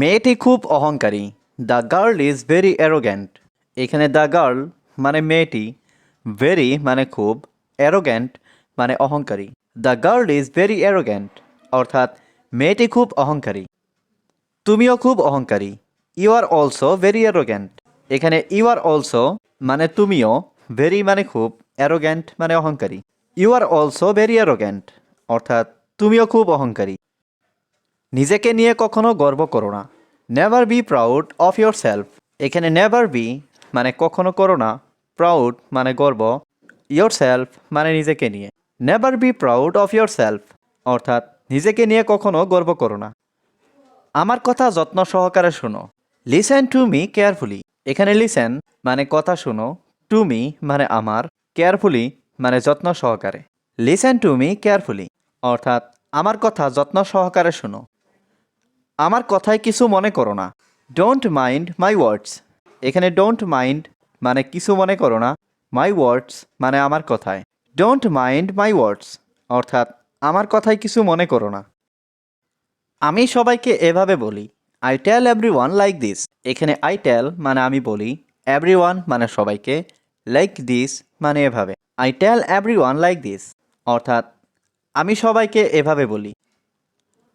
মেয়েটি খুব অহংকারী। The girl is very arrogant এখানে দ্য গার্ল মানে মেয়েটি ভেরি মানে খুব অ্যারোগ্যান্ট মানে অহংকারী। The girl is very arrogant অর্থাৎ মেয়েটি খুব অহংকারী। তুমিও খুব অহংকারী। You are also very arrogant এখানে ইউ আর অলসো মানে তুমিও ভেরি মানে খুব অ্যারোগ্যান্ট মানে অহংকারী। You are also very arrogant অর্থাৎ তুমিও খুব অহংকারী। নিজেকে নিয়ে কখনো গর্ব করো না। Never be proud of yourself এখানে নেভার বি মানে কখনো করো না। প্রাউড মানে গর্ব। ইয়োর সেলফ মানে নিজেকে নিয়ে। Never be proud of yourself অর্থাৎ নিজেকে নিয়ে কখনো গর্ব করো না। আমার কথা যত্ন সহকারে শোনো। লিসেন টু মি কেয়ারফুলি এখানে লিসেন মানে কথা শোনো। টু মি মানে আমার। কেয়ারফুলি মানে যত্ন সহকারে। লিসেন টু মি কেয়ারফুলি অর্থাৎ আমার কথা যত্ন সহকারে শোনো। আমার কথায় কিছু মনে করো না। ডোন্ট মাইন্ড মাই ওয়ার্ডস এখানে ডোন্ট মাইন্ড মানে কিছু মনে করো না। মাই ওয়ার্ডস মানে আমার কথায়। ডোন্ট মাইন্ড মাই ওয়ার্ডস অর্থাৎ আমার কথায় কিছু মনে করো না। আমি সবাইকে এভাবে বলি। I tell everyone like this এখানে আই টেল মানে আমি বলি। এভরি ওয়ান মানে সবাইকে। লাইক দিস মানে এভাবে। I tell everyone like this অর্থাৎ আমি সবাইকে এভাবে বলি।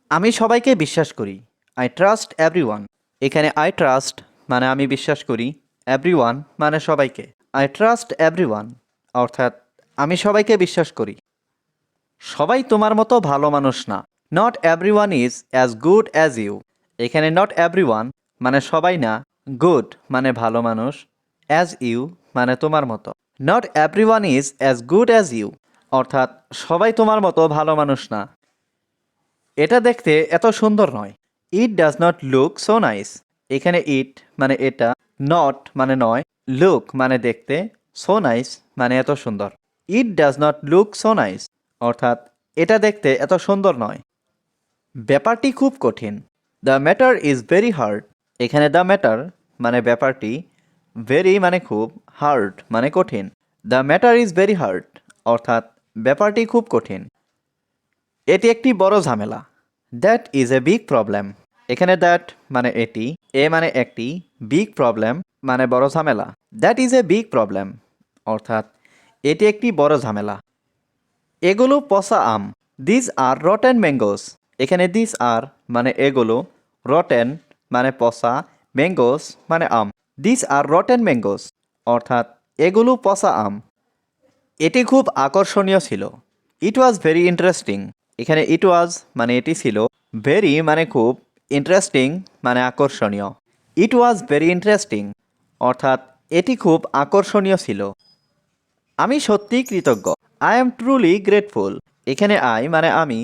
আমি সবাইকে বিশ্বাস করি। আই ট্রাস্ট এভরি এখানে আই ট্রাস্ট মানে আমি বিশ্বাস করি। এভরি মানে সবাইকে। আই ট্রাস্ট এভরি অর্থাৎ আমি সবাইকে বিশ্বাস করি। সবাই তোমার মতো ভালো মানুষ না। Not every is as good as you এখানে নট এভরি মানে সবাই না। গুড মানে ভালো মানুষ। অ্যাজ ইউ মানে তোমার মতো। Not every is as good as you অর্থাৎ সবাই তোমার মতো ভালো মানুষ না। এটা দেখতে এত সুন্দর নয়। It does not look so nice এখানে ইট মানে এটা নট মানে নয় লুক মানে দেখতে সো নাইস মানে এত সুন্দর। It does not look so nice অর্থাৎ এটা দেখতে এত সুন্দর নয়। ব্যাপারটি খুব কঠিন। The matter is very hard এখানে দ্য ম্যাটার মানে ব্যাপারটি ভেরি মানে খুব হার্ড মানে কঠিন। The matter is very hard অর্থাৎ ব্যাপারটি খুব কঠিন। এটি একটি বড় ঝামেলা। That is a big problem এখানে দ্যাট মানে এটি, এ মানে একটি বিগ প্রবলেম মানে বড় ঝামেলা। That is a big problem অর্থাৎ, এটি একটি বড় ঝামেলা। এগুলো পচা আম। দিস আর রটেন ম্যাঙ্গোস এখানে দিস আর মানে এগুলো রটেন মানে পচা ম্যাঙ্গোস মানে আম। দিস আর রটেন ম্যাঙ্গোস অর্থাৎ, এগুলো পচা আম। এটি খুব আকর্ষণীয় ছিল। ইট ওয়াজ ভেরি ইন্টারেস্টিং এখানে ইট ওয়াজ মানে এটি ছিল ভেরি মানে খুব ইন্টারেস্টিং মানে আকর্ষণীয়। ইট ওয়াজ ভেরি ইন্টারেস্টিং অর্থাৎ এটি খুব আকর্ষণীয় ছিল। আমি সত্যিই কৃতজ্ঞ। আই এম ট্রুলি গ্রেটফুল এখানে আই মানে আমি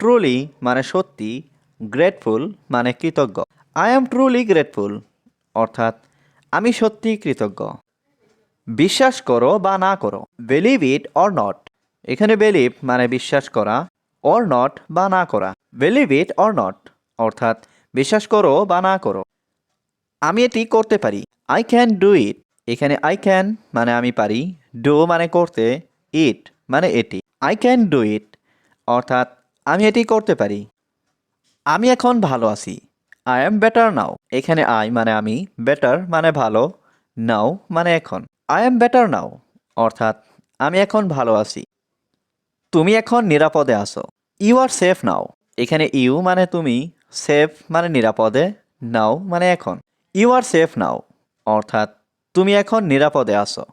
ট্রুলি মানে সত্যি গ্রেটফুল মানে কৃতজ্ঞ। আই এম ট্রুলি গ্রেটফুল অর্থাৎ আমি সত্যিই কৃতজ্ঞ। বিশ্বাস করো বা না করো বিলিভ ইট অর নট এখানে বিলিভ মানে বিশ্বাস করা অর নট বা না করা। বিলিভ ইট অর নট অর্থাৎ বিশ্বাস করো বা না করো। আমি এটি করতে পারি। আই ক্যান ডু ইট এখানে আই ক্যান মানে আমি পারি। ডু মানে করতে ইট মানে এটি। আই ক্যান ডু ইট অর্থাৎ আমি এটি করতে পারি। আমি এখন ভালো আছি। আই এম বেটার নাও এখানে আই মানে আমি বেটার মানে ভালো। নাও মানে এখন। আই এম বেটার নাও অর্থাৎ আমি এখন ভালো আছি। তুমি এখন নিরাপদে আছো। ইউ আর সেফ নাও এখানে ইউ মানে তুমি সেফ মানে নিরাপদে নাও মানে এখন। ইউ আর সেফ নাও অর্থাৎ তুমি এখন নিরাপদে আছো।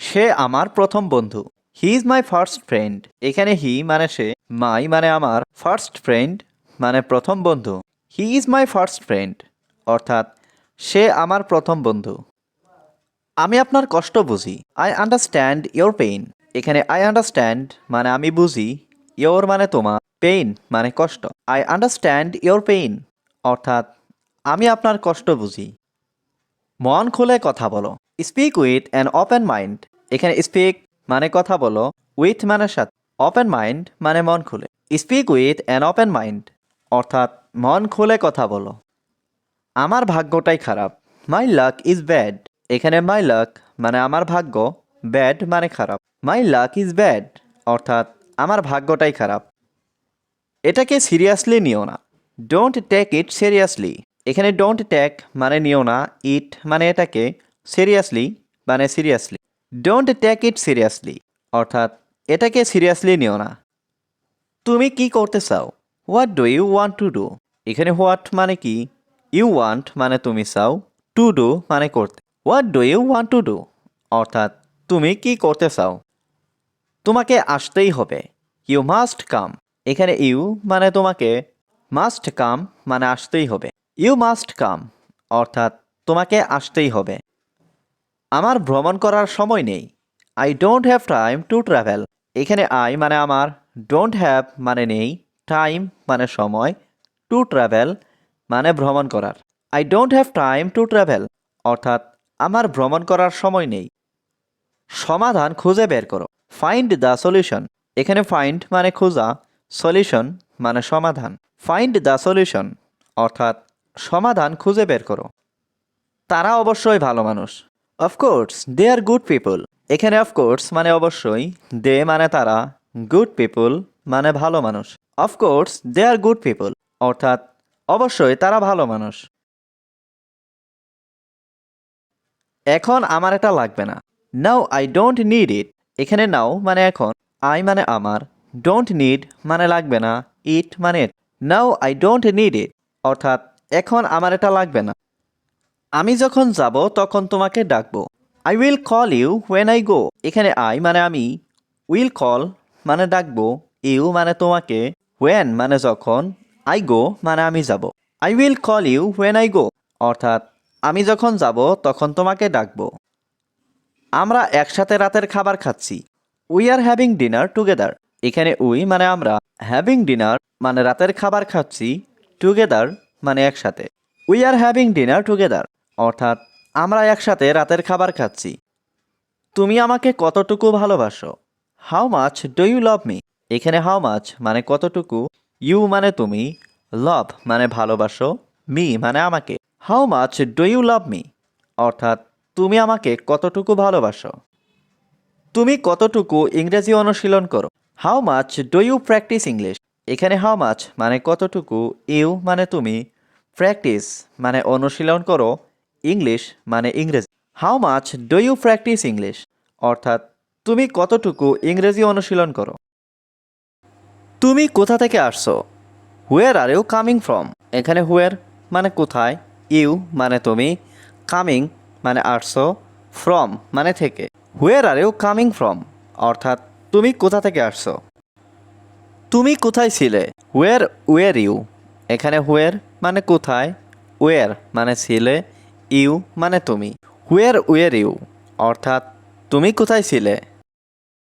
সে আমার প্রথম বন্ধু। He is my first friend এখানে হি মানে সে মাই মানে আমার ফার্স্ট ফ্রেন্ড মানে প্রথম বন্ধু। He is my first friend অর্থাৎ সে আমার প্রথম বন্ধু। আমি আপনার কষ্ট বুঝি। আই আন্ডারস্ট্যান্ড ইয়োর পেইন এখানে আই আন্ডারস্ট্যান্ড মানে আমি বুঝি ইয়োর মানে তোমার পেইন মানে কষ্ট। আই আন্ডারস্ট্যান্ড ইয়োর পেইন অর্থাৎ, আমি আপনার কষ্ট বুঝি। মন খুলে কথা বলো। Speak with an open mind এখানে স্পিক মানে কথা বলো উইথ মানে সাথে ওপেন মাইন্ড মানে মন খুলে। Speak with an open mind অর্থাৎ, মন খুলে কথা বলো। আমার ভাগ্যটাই খারাপ মাই লাক ইজ ব্যাড এখানে মাই লাক মানে আমার ভাগ্য ব্যাড মানে খারাপ। মাই লাক ইজ ব্যাড, অর্থাৎ আমার ভাগ্যটাই খারাপ। এটাকে সিরিয়াসলি নিও না। Don't take it seriously. এখানে ডোন্ট টেক মানে নিও না, ইট মানে এটাকে সিরিয়াসলি মানে seriously. Don't take it seriously, অর্থাৎ এটাকে সিরিয়াসলি নিও না। তুমি কি করতে চাও? What do you want to do? এখানে হোয়াট মানে কি? ইউ ওয়ান্ট মানে তুমি চাও, টু ডু মানে করতে। What do you want to do? অর্থাৎ তুমি কি করতে চাও? তোমাকে আসতেই হবে। ইউ মাস্ট কাম এখানে ইউ মানে তোমাকে। মাস্ট কাম মানে আসতেই হবে। ইউ মাস্ট কাম অর্থাৎ তোমাকে আসতেই হবে। আমার ভ্রমণ করার সময় নেই। I don't have time to travel এখানে আই মানে আমার। ডোন্ট হ্যাভ মানে নেই। টাইম মানে সময়। টু ট্রাভেল মানে ভ্রমণ করার। I don't have time to travel অর্থাৎ আমার ভ্রমণ করার সময় নেই। সমাধান খুঁজে বের করো। ফাইন্ড দ্য সলিউশন এখানে ফাইন্ড মানে খোঁজা সলিউশন মানে সমাধান। ফাইন্ড দ্য সলিউশন অর্থাৎ সমাধান খুঁজে বের করো। তারা অবশ্যই ভালো মানুষ। Of course they are good people এখানে অফকোর্স মানে অবশ্যই দে মানে তারা গুড পিপল মানে ভালো মানুষ। Of course they are good people অর্থাৎ অবশ্যই তারা ভালো মানুষ। এখন আমার এটা লাগবে না। Now I don't need it এখানে নাও মানে এখন আই মানে আমার ডোন্ট নিড মানে লাগবে না ইট মানে now I don't need it অর্থাৎ এখন আমার এটা লাগবে না। আমি যখন যাব, তখন তোমাকে ডাকবো। I will call you when I go এখানে আই মানে আমি উইল কল মানে ডাকবো ইউ মানে তোমাকে হোয়েন মানে যখন আই গো মানে আমি যাব। I will call you when I go অর্থাৎ আমি যখন যাব, তখন তোমাকে ডাকবো। আমরা একসাথে রাতের খাবার খাচ্ছি। We are having dinner together এখানে উই মানে আমরা। হ্যাভিং ডিনার মানে রাতের খাবার খাচ্ছি। টুগেদার মানে একসাথে। We are having dinner together অর্থাৎ, আমরা একসাথে রাতের খাবার খাচ্ছি। তুমি আমাকে কতটুকু ভালোবাসো? How much do you love me এখানে হাউ মাচ মানে কতটুকু? ইউ মানে তুমি। লাভ মানে ভালোবাসো। মি মানে আমাকে। How much do you love me অর্থাৎ তুমি আমাকে কতটুকু ভালোবাসো? তুমি কতটুকু ইংরেজি অনুশীলন করো? How much do you practice English এখানে হাউ মাচ মানে কতটুকু ইউ মানে তুমি প্র্যাকটিস মানে অনুশীলন করো ইংলিশ মানে ইংরেজি। How much do you practice English অর্থাৎ, তুমি কতটুকু ইংরেজি অনুশীলন করো? তুমি কোথা থেকে আসছো? Where are you coming from এখানে হুয়ার মানে কোথায় ইউ মানে তুমি কামিং মানে আসছো ফ্রম মানে থেকে। Where are you coming from অর্থাৎ, তুমি কোথা থেকে আসছো? তুমি কোথায় ছিলে? হুয়ের ওয়ের ইউ এখানে হুয়ের মানে কোথায়? ওয়ের মানে ছিলে ইউ মানে তুমি। হুয়ের ওয়ের ইউ অর্থাৎ, তুমি কোথায় ছিলে?